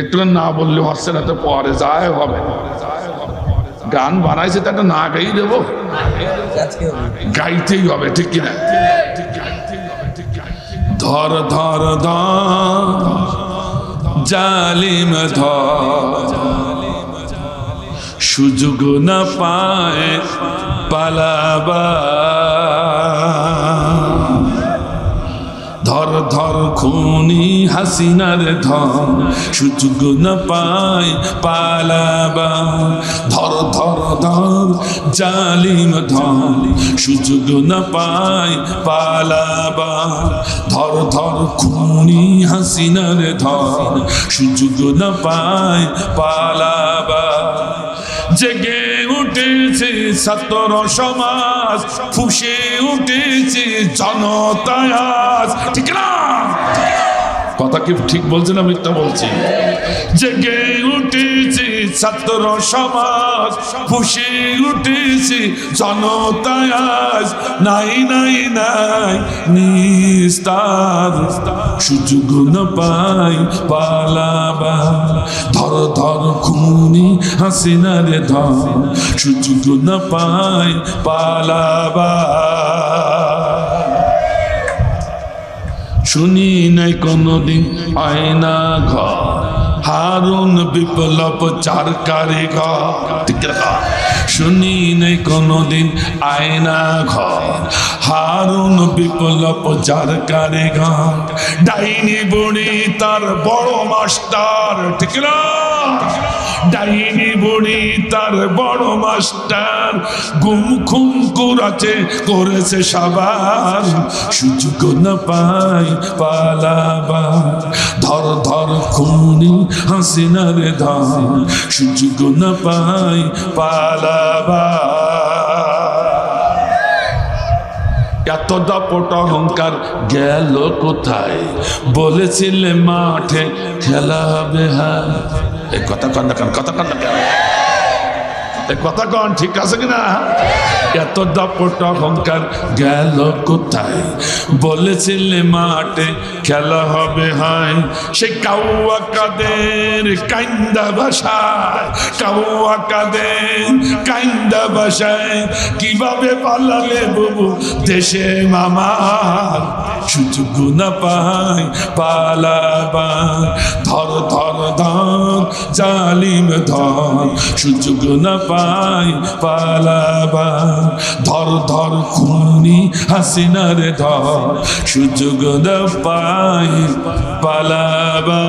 একটু না বললে হচ্ছে না তো পরে যায় হবে। গান বানাইছে তো একটা না গাই দেবো। গাইতেই হবে, ঠিক কিনা? ধর ধর ধর, জালিম সুযোগ না পায় পালাবা খুনি হাসিনার ধর সুযোগ না পায় পালাবা। ধর ধর ধর, জালিম ধর সুযোগ না পায় পালাবা। ধর ধর, খুনি হাসিনার ধর সুযোগ না পায় পালাবা। জেগে উঠেছে ছাত্র সমাজ, ফুসে উঠেছে জনতায়াজ ঠিক না? কথা কি ঠিক বলছে না মিথ্যা বলছি? জেগে উঠেছে ছাত্র সমাজ, ফুসে উঠেছে জনতায়াজ নাই নাই নাই নিস্তার সুযোগ না পাই পালাবা ধর ধর, খুনি হাসিনারে ধর, সুযোগ না পাই পালাবা শুনি নাই কোনদিন আয়না ঘর। হারুন বিপ্লব চার কারিগর। শুনি নাই কোনদিন আয়না ঘর। হারুন বিপ্লব চার কারিগর ডাইনি বুড়ি তার বড় মাস্টার। ঠিক না ডাইনি বুড়ি তার বড় মাস্টার, গুম খুম করাছে করেছে সবার সুযোগ না পাই পালাবা ধর ধর খুনি হাসিনার ধর সুযোগ না পাই পালাবা এত দাপট অহংকার গেল কোথায়? বলেছিলে মাঠে খেলা হবে হ্যাঁ এই কথা কন না কেন, কথা ঠিক আছে কিনা? এত দাপট অহংকার গেল কোথায়? বলেছিলে মাঠে খেলা হবে, হায়। সে কাউয়া কাদের কাইন্দা ভাষায় কাউয়া কাদের কাইন্দা ভাষায় কীভাবে পালালে বুবু দেশে মামার সুযোগ না পায় পালাবা ধর ধর ধর, জালিম ধর। সুযোগ না পায় পালাবা ধর ধর, খুনি হাসিনার ধর। সুযোগ না পায় পালাবা